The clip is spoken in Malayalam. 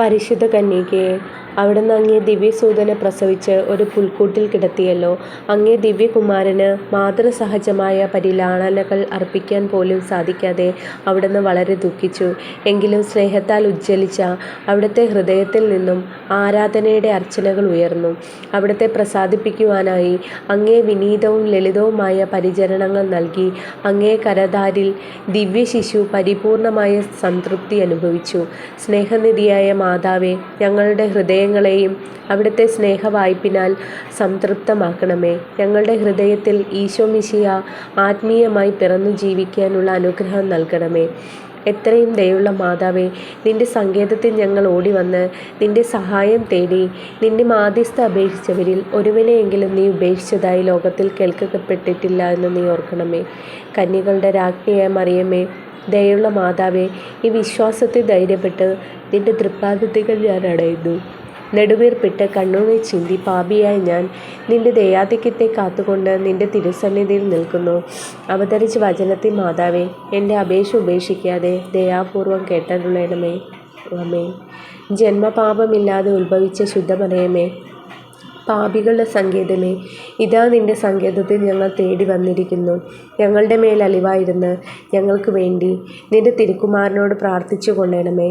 പരിശുദ്ധ കന്യകേ, അവിടുന്ന് അങ്ങേ ദിവ്യസൂതനെ പ്രസവിച്ച് ഒരു പുൽക്കൂട്ടിൽ കിടത്തിയല്ലോ. അങ്ങേ ദിവ്യകുമാരന് മാതൃസഹജമായ പരിലാളനകൾ അർപ്പിക്കാൻ പോലും സാധിക്കാതെ അവിടുന്ന് വളരെ ദുഃഖിച്ചു. എങ്കിലും സ്നേഹത്താൽ ഉജ്ജ്വലിച്ച അവിടുത്തെ ഹൃദയത്തിൽ നിന്നും ആരാധനയുടെ അർച്ചനകൾ ഉയർന്നു. അവിടുത്തെ പ്രസാദിപ്പിക്കുവാനായി അങ്ങേ വിനീതവും ലളിതവുമായ പരിചരണങ്ങൾ നൽകി അങ്ങേ കരതാരിൽ ദിവ്യശിശു പരിപൂർണമായ സംതൃപ്തി അനുഭവിച്ചു. സ്നേഹനിധിയായ മാതാവേ, ഞങ്ങളുടെ ഹൃദയങ്ങളെയും അവിടുത്തെ സ്നേഹവായ്പിനാൽ സംതൃപ്തമാക്കണമേ. ഞങ്ങളുടെ ഹൃദയത്തിൽ ഈശോമിശിഹാ ആത്മീയമായി പിറന്നു ജീവിക്കാനുള്ള അനുഗ്രഹം നൽകണമേ. എത്രയും ദയുള്ള മാതാവേ, നിന്റെ സങ്കേതത്തിൽ ഞങ്ങൾ ഓടി വന്ന് നിന്റെ സഹായം തേടി നിന്റെ മാധ്യസ്ഥ അപേക്ഷിച്ചവരിൽ ഒരുവനെയെങ്കിലും നീ ഉപേക്ഷിച്ചതായി ലോകത്തിൽ കേൾക്കപ്പെട്ടിട്ടില്ല എന്ന് നീ ഓർക്കണമേ. കന്യകളുടെ രാജ്ഞിയായ മറിയമേ, ദയുള്ള മാതാവേ, ഈ വിശ്വാസത്തെ ധൈര്യപ്പെട്ട് നിന്റെ തൃപ്പാദത്തിങ്കൽ ഞാൻ അണയുന്നു. നെടുവീർപ്പിട്ട് കണ്ണുനീർ ചിന്തി പാപിയായി ഞാൻ നിന്റെ ദയാധിക്യത്തെ കാത്തുകൊണ്ട് നിന്റെ തിരുസന്നിധിയിൽ നിൽക്കുന്നു. അവതരിച്ച വചനത്തിൽ മാതാവേ, എന്റെ അപേക്ഷ ഉപേക്ഷിക്കാതെ ദയാപൂർവം കേട്ടരുളേണമേ ആമേൻ. ജന്മപാപമില്ലാതെ ഉത്ഭവിച്ച ശുദ്ധമറിയമേ, പാപികളുടെ സങ്കേതമേ, ഇതാ നിന്റെ സങ്കേതത്തിൽ ഞങ്ങൾ തേടി വന്നിരിക്കുന്നു. ഞങ്ങളുടെ മേൽ അലിവായിരുന്ന് ഞങ്ങൾക്ക് വേണ്ടി നിന്റെ തിരുക്കുമാരനോട് പ്രാർത്ഥിച്ചുകൊള്ളണമേ.